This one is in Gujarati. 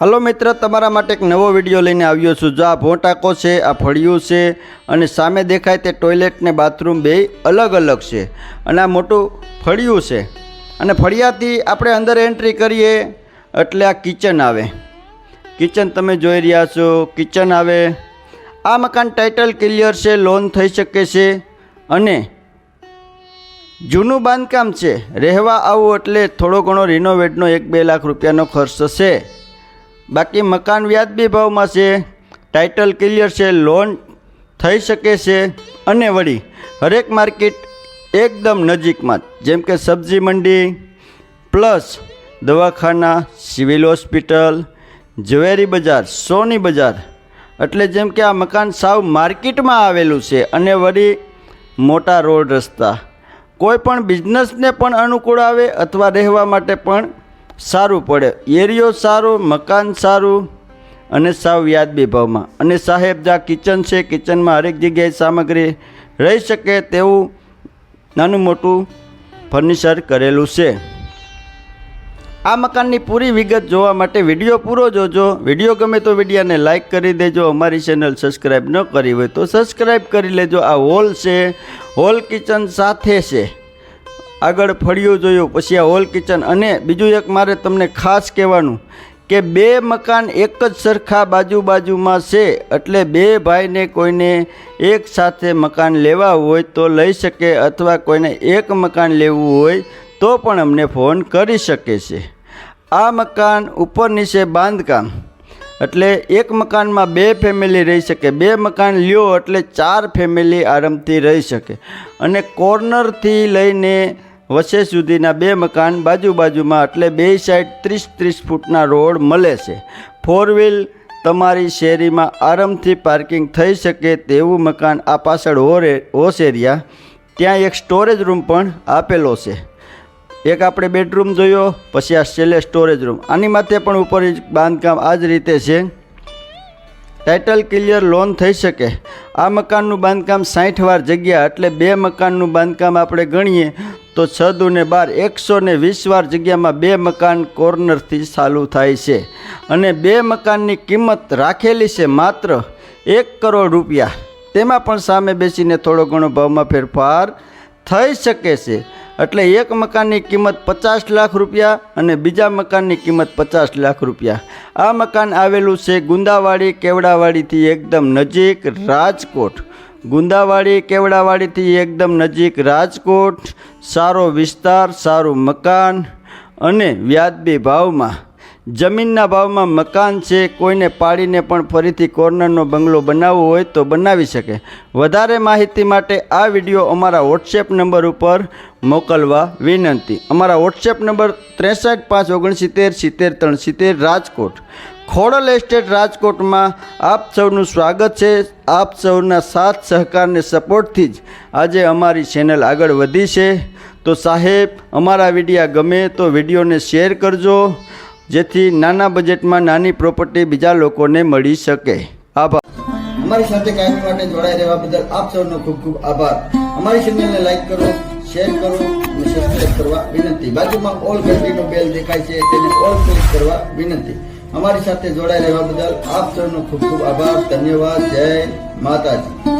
હલો મિત્ર, તમારા માટે એક નવો વીડિયો લઈને આવ્યો છું. જો આ ભોંટાકો છે, આ ફળિયું છે અને સામે દેખાય તે ટોયલેટ ને બાથરૂમ બે અલગ અલગ છે અને આ મોટું ફળિયું છે. અને ફળિયાથી આપણે અંદર એન્ટ્રી કરીએ એટલે આ કિચન આવે. કિચન તમે જોઈ રહ્યા છો. કિચન આવે. આ મકાન ટાઇટલ ક્લિયર છે લોન થઈ શકે છે અને જૂનું બાંધકામ છે. રહેવા આવું એટલે થોડો ઘણો રિનોવેટનો એક બે લાખ રૂપિયાનો ખર્ચ છે બાકી મકાન વ્યાજબી ભાવમાં છે ટાઇટલ ક્લિયર છે લોન થઈ શકે છે અને વળી હરેક માર્કેટ એકદમ નજીકમાં. જેમ કે સબ્જી મંડી, પ્લસ દવાખાના, સિવિલ હોસ્પિટલ ઝવેરી બજાર, સોની બજાર એટલે જેમ કે આ મકાન સાવ માર્કેટમાં આવેલું છે અને વળી મોટા રોડ રસ્તા કોઈ પણ બિઝનેસને પણ અનુકૂળ આવે અથવા રહેવા માટે પણ સારું પડે. એરિયો સારો, મકાન સારું અને સાવ વ્યાજબી ભાવમાં. અને સાહેબ જ્યાં કિચન છે કિચનમાં હરેક જગ્યાએ સામગ્રી રહી શકે તેવું નાનું મોટું ફર્નિચર કરેલું છે. આ મકાનની પૂરી વિગત જોવા માટે વીડિયો પૂરો જોજો. વીડિયો ગમે તો વિડીયાને લાઇક કરી દેજો. અમારી ચેનલ સબસ્ક્રાઈબ ન કરી હોય તો સબસ્ક્રાઈબ કરી લેજો. આ હોલ છે. હોલ કિચન સાથે છે. આગળ ફળિયું જોયું, પછી આ હોલ કિચન અને બીજું એક મારે તમને ખાસ કહેવાનું કે બે મકાન એક જ સરખા બાજુ બાજુમાં છે, એટલે બે ભાઈને કોઈને એક સાથે મકાન લેવા હોય તો લઈ શકે અથવા કોઈને એક મકાન લેવું હોય તો પણ અમને ફોન કરી શકે છે. આ મકાન ઉપર નીચે બાંધકામ, એટલે એક મકાનમાં બે ફેમિલી રહી શકે. બે મકાન લ્યો એટલે ચાર ફેમિલી આરામથી રહી શકે. અને કોર્નરથી લઈને વચ્ચે સુધીના બે મકાન બાજુ બાજુમાં એટલે બે સાઈડ ત્રીસ ત્રીસ ફૂટના રોડ મળે છે. ફોર વ્હીલ તમારી શેરીમાં આરામથી પાર્કિંગ થઈ શકે તેવું મકાન આ પાછળ હોરે હોશ એરિયા ત્યાં એક સ્ટોરેજ રૂમ પણ આપેલો છે. એક આપણે બેડરૂમ જોયો, પછી આ છેલ્લે સ્ટોરેજ રૂમ આની માથે પણ ઉપર બાંધકામ આ જ રીતે છે. ટાઇટલ ક્લિયર લોન થઈ શકે. આ મકાનનું બાંધકામ સાઠ વાર જગ્યા એટલે બે મકાનનું બાંધકામ આપણે ગણીએ. તો છ દુને બાર એકસો ને વીસ વાર જગ્યામાં બે મકાન કોર્નરથી ચાલુ થાય છે. અને બે મકાનની કિંમત રાખેલી છે માત્ર એક કરોડ રૂપિયા. તેમાં પણ સામે બેસીને થોડો ઘણો ભાવમાં ફેરફાર થઈ શકે છે. એટલે એક મકાનની કિંમત પચાસ લાખ રૂપિયા અને બીજા મકાનની કિંમત પચાસ લાખ રૂપિયા. આ મકાન આવેલું છે ગુંદાવાડી કેવડાવાડીથી એકદમ નજીક રાજકોટ. ગુંદાવાડી કેવડાવાડીથી એકદમ નજીક રાજકોટ. સારો વિસ્તાર સારું મકાન અને વ્યાજબી ભાવમાં જમીનના ભાવમાં મકાન છે, કોઈને પાડીને પણ ફરીથી કોર્નરનો બંગલો બનાવવો હોય તો બનાવી શકે. વધારે માહિતી માટે આ વીડિયો અમારા વોટ્સએપ નંબર ઉપર મોકલવા વિનંતી. અમારા વોટ્સએપ નંબર ત્રેસઠ પાંચ ઓગણસિત્તેર સિત્તેર ત્રણ સિત્તેર રાજકોટ. ખોડલ એસ્ટેટ રાજકોટમાં આપ સૌનું સ્વાગત છે. આપ સૌના સાથ, સહકારને સપોર્ટથી જ આજે અમારી ચેનલ આગળ વધી છે. તો સાહેબ, અમારા વિડીયા ગમે તો વિડીયોને શેર કરજો. જેથી નાના બજેટમાં નાની પ્રોપર્ટી બીજા લોકોને મળી શકે. આભાર. અમારી સાથે કાયમી માટે જોડાઈ રહેવા બદલ આપ સૌનો ખૂબ ખૂબ આભાર. અમારી ચેનલને લાઈક કરો, શેર કરો અને સબસ્ક્રાઇબ કરવા વિનંતી. બાજુમાં ઓલ ઘંટીનો બેલ દેખાય છે તેને ઓલ ક્લિક કરવા વિનંતી. અમારી સાથે જોડાઈ રહેવા બદલ આપ સૌનો ખૂબ ખૂબ આભાર. ધન્યવાદ. જય માતાજી.